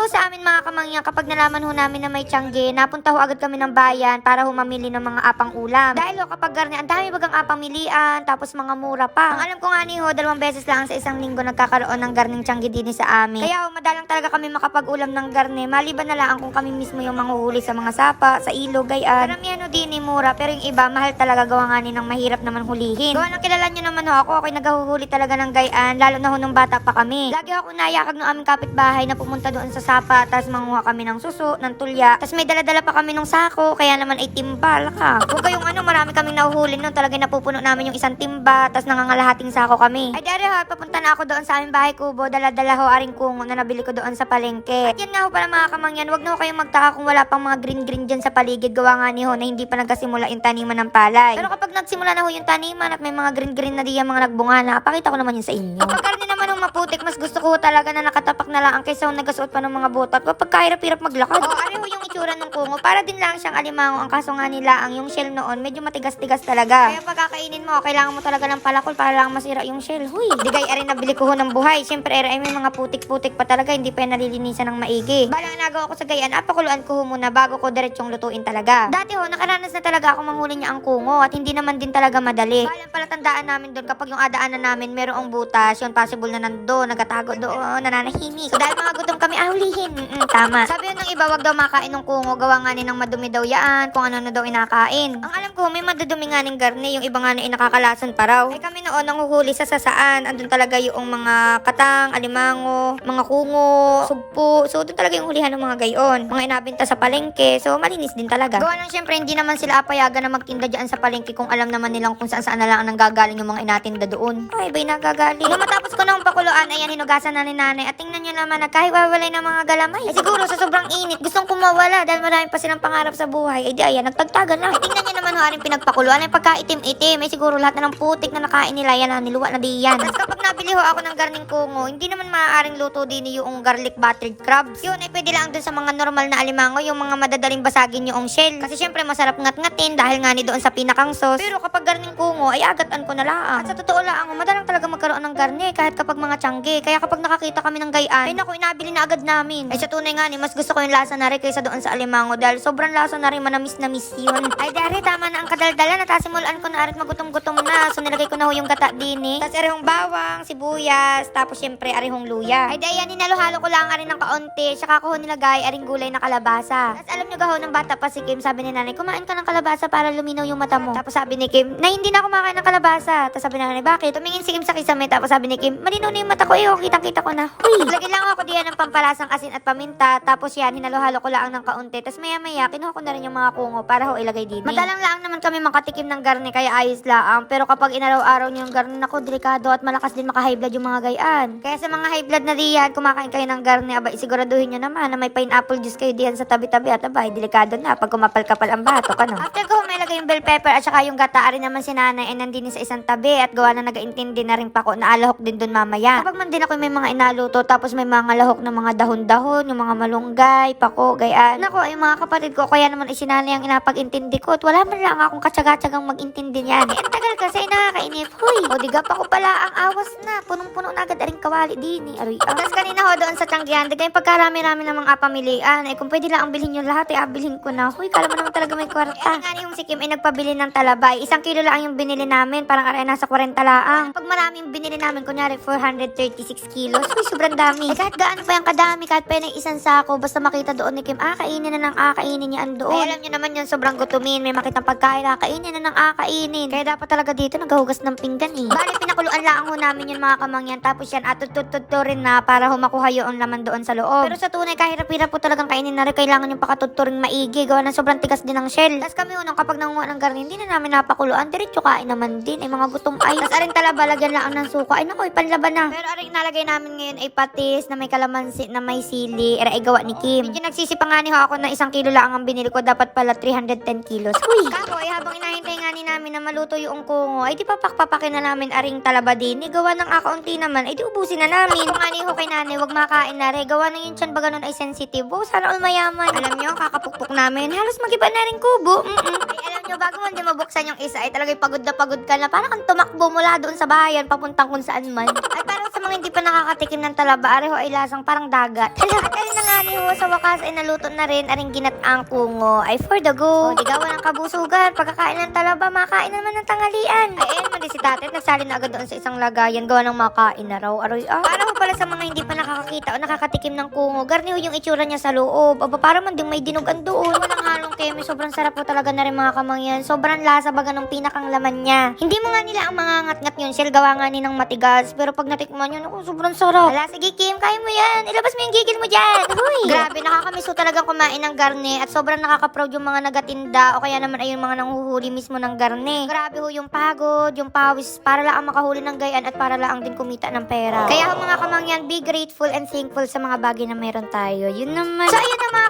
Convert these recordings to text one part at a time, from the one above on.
ho sa amin mga kamangyan, kapag nalaman ho namin na may tiyangge, napunta ho agad kami ng bayan para ho mamili ng mga apang ulam. Dahil ho kapag garni, ang dami bagang apang milian, tapos mga mura pa. Ang alam ko nga ni ho, dalawang beses lang sa isang linggo nagkakaroon ng garning tiyangge din sa amin. Kaya ho, madalang talaga kami makapag-ulam ng garne, maliban na lang kung kami mismo yung manghuhuli sa mga sapa, sa ilog, gayaan. Karamihan ho din ni mura, pero yung iba, mahal talaga gawa nga ng mahirap naman hulihin. Gawa ng kilala nyo naman ho ako, ako'y naghahuhuli talaga ng gayaan, lalo na ho nung bata pa kami. Lagi ako nayakag ng aming kapitbahay na pumunta doon sa sapa, tapos manguha kami ng suso, ng tulya, tapos may dala-dala pa kami ng sako, kaya naman ay timbal ka. Huwag kayong ano, marami kaming nahuhuli nun, talaga napupuno namin yung isang timba, tapos nangangalahating sako kami. Ay dere ho, papunta na ako doon sa aming bahay kubo, dala-dala ho aring kungo na nabili ko doon sa palengke. At yan nga ho pala mga kamangyan, wag na ho kayong magtaka kung wala pang mga green-green dyan sa paligid, gawa nga ni ho na hindi pa nagkasimula yung taniman ng palay. Pero kapag nagsimula na ho yung taniman at may mga green-green na diyan mga nagbunga na, pakita ko naman yun sa inyo. Kapag naman ho maputik, mas gusto ko talaga na nakatapak na lang ang kaysa nagasuot pa ng mga botot. Kapag kahirap-hirap maglakad. O, ari ho yung itsura ng kungo, para din lang siyang alimango. Ang kaso nga nila, ang yung shell noon, medyo matigas-tigas talaga. Kaya pagkakainin mo, kailangan mo talaga ng palakol para lang masira yung shell. Huy, digay ari nabili ko ho ng buhay. Siyempre, ari ay may mga putik-putik pa talaga, hindi pa yan nalilinisan ng maigi. Balang nagawa ko sa gayan, apakuluan ko ho muna bago ko diretsong lutuin talaga. Dati ho, nakaranas na talaga ako manghuli niya ang kungo at hindi naman din talaga madali. Balang pala tandaan namin doon kapag yung adaanan namin merong butas, yun possible na nandoon, nagatago doon, nananahimik. So dahil mga gutom kami, ahulihin. Mm, tama. Sabi yun ng iba, wag daw makain ng kungo, gawa nga ni ng madumi daw yaan, kung ano na daw inakain. Ang alam ko, may madudumi nga ning garni, yung iba nga na inakakalasan pa raw. Ay kami noon, nanguhuli sa sasaan, andun talaga yung mga katang, alimango, mga kungo, sugpo. So doon talaga yung hulihan ng mga gayon. Mga inabinta sa palengke, so malinis din talaga. Gawa lang syempre, hindi naman sila apayagan na magtinda dyan sa palengke kung alam naman nilang kung saan saan na lang ang nanggagaling yung mga inatinda doon. Ay, ba'y nagagaling? Nung matapos ko ng pakuluan, ayan, hinugasan na ni nanay. At tingnan nyo naman na kahit wawalay ng mga galamay. Eh, siguro sa sobrang init, gustong kumawala dahil marami pa silang pangarap sa buhay. Eh di ayan, nagtagtagan na. Eh, tingnan nyo naman ho, aring pinagpakuluan. Ay pagkaitim-itim. Eh siguro lahat na ng putik na nakain nila, yan na, niluwa na di yan. Tapos kapag nabili ho ako ng garning kungo, hindi naman maaaring luto din yung garlic buttered crabs. Yun, ay pwede lang dun sa mga normal na alimango, yung mga madadaling basagin yung shell. Kasi syempre masarap ngat-ngatin dahil nga ni doon sa pinakang sauce. Pero kapag garning kungo, ay agatan ko na lang. At sa totoo lang, madalang talaga magkaroon ng garne kahit kapag mga tiyangge. Kaya kapag nakakita kami ng gayaan, ay naku, inabili na agad namin. Ay sa tunay nga ni, mas gusto ko yung lasa na rin kaysa doon sa alimango dahil sobrang lasa na rin, manamis na miss yun. Ay dari, tama na ang kadaldala. Natasimulan ko na arit magutom-gutom na. So nilagay ko na ho yung gata din eh. Tapos arihong bawang, sibuyas, tapos syempre arihong luya. Ay dahil yan, ninalo-halo ko lang arin ng kaunti. Saka ko ho nilagay aring gulay na kalabasa. Tapos alam nyo gaho ng bata pa si Kim, sabi ni nanay, kumain ka ng kalabasa para luminaw yung mata mo. Tapos sabi ni Kim, na hindi na ako makain ng kalabasa. Tapos sabi ni nanay, bakit? Tumingin si Kim sa kisame. Tapos sabi ni Kim, malinaw na yung mata ko eh. oh, Kitang-kita ko na. Huy! Lagyan lang ako diyan ng pampalasang asin at paminta. Tapos yan, hinalo-halo ko lang ng kaunti. Tapos maya-maya, kinuha ko na rin yung mga kungo para ho ilagay dito. Madalang lang naman kami makatikim ng garne kaya ayos lang. Pero kapag inaraw-araw niyo yung garne, nako, delikado at malakas din maka-high blood yung mga gayaan. Kaya sa mga high blood na diyan, kumakain kayo ng garne, abay, siguraduhin nyo naman na may pineapple juice kayo diyan sa tabi-tabi at abay, delikado na pag kumapal-kapal ang bato ka, no? After ko may lagay yung bell pepper at saka yung gata, rin naman si nanay ay nandini sa isang tabi at gawa na nagaintindi na rin pa ko na alahok din dun mamaya. Kapag man din ako may mga inaluto tapos may mga lahok na mga dahon-dahon, yung mga malunggay, pako, gayaan. Nako, ay mga kapatid ko, kaya naman ay si nanay ang inapag-intindi ko at wala man lang akong katsaga-tsagang mag-intindi niyan. Eh, ang tagal kasi nakakainip. Huy, o diga pa ko pala ang awas na. Punong-puno na agad aring kawali din eh. Aroy, ah. Tapos kanina ho doon sa Tianggian, digay pagkarami-rami ng mga pamilian. Eh, kung pwede lang ang bilhin yung lahat, eh, abilhin ko na. Huy, kala mo naman talaga may kwarta. Eh, nga yung si Kim ay nagpabili ng talabay. Isang kilo lang yung binili namin. Parang aray nasa 40 laang. Pag maraming binili namin, kunyari 436 kilos. Huy, sobrang dami. Eh, kahit gaano pa yung kadami, kahit pa yung isang sako, basta makita doon ni Kim, ah, kainin na ng akainin niya doon. Ay, alam niyo naman yun, sobrang gutumin. May makitang pagkain, ah, kainin na ng akainin. Kaya dapat talaga dito, naghuhugas ng pinggan eh. Bali, pinakuluan lang ho namin yun mga kamangyan. Tapos yan, atututut rin na para humakuha yung laman doon sa loob. Pero sa tunay, kahirap-hirap po talagang kainin na rin. Kailangan yung pakatuturing maigi. Gawa ng sobrang tigas din ng shell. Tapos kami unang kapag nanguha ng garni, hindi na namin napakuluan. Diretso kain naman din. Ay mga gutom ay. Tapos aring talaba, lagyan lang ng suka. Ay naku, ipanlaban na. Pero aring nalagay namin ngayon ay patis na may kalamansi na may sili. Era ay gawa ni Kim. Medyo nagsisipangani ho ako na isang kilo lang ang binili ko. Dapat pala 310 kilos. Uy! Kahoy, habang inahintay nga ni namin na maluto yung kungo, ay di papak-papakin na namin aring talaba din. Ni gawa ng akaunti naman, ay di ubusin na namin. Kung ani ho kay nanay, wag makain na re. Gawa ng yung tiyan ba ganun ay sensitive. Oh, sana all mayaman. Alam nyo, kakapukpok namin. Halos magiba na rin kubo. Mm-mm. Nyo, bago man di mabuksan yung isa, ay talagang pagod na pagod ka na. Parang kang tumakbo mula doon sa bayan, papuntang kung saan man. Ay, parang mga hindi pa nakakatikim ng talaba, areho ay lasang parang dagat. Hala, ayun na nga ni Ho, sa wakas ay naluto na rin aring ginataang kungo ay for the go. O, digawan ng kabusugan, pagkakain ng talaba, makain naman ng tanghalian. Ay, ayun man din si tatay, nagsali na agad doon sa isang lagayan, gawa ng makain na raw. Aroy, ah. Para pala sa mga hindi pa nakakakita o nakakatikim ng kungo, garni ho yung itsura niya sa loob. Aba, para man din may dinugan doon. Walang halong keme, sobrang sarap po talaga na rin mga kamangyan. Sobrang lasa baga ng pinakang laman niya. Hindi mo nga nila ang mga ngat-ngat yun, Shell, gawa nga ng matigas. Pero pag natikman yun, ako, sobrang sarap. Hala, sige Kim, kaya mo yan. Ilabas mo yung gigil mo dyan. Huy. Grabe, nakakamiss ho talagang kumain ng garne at sobrang nakaka-proud yung mga nagatinda o kaya naman ay yung mga nanguhuli mismo ng garne. Grabe ho yung pagod, yung pawis para lang makahuli ng gayan at para lang din kumita ng pera. Kaya ho mga kamangyan, be grateful and thankful sa mga bagay na meron tayo. Yun naman. So ayun na mga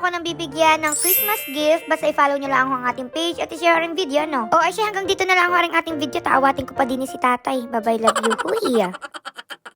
ako ng bibigyan ng Christmas gift. Basta i-follow nyo lang ang ating page at i-share ang video, no? O ay siya, hanggang dito na lang ang ating video. Taawatin ko pa din si tatay. Bye-bye, love you. Huy.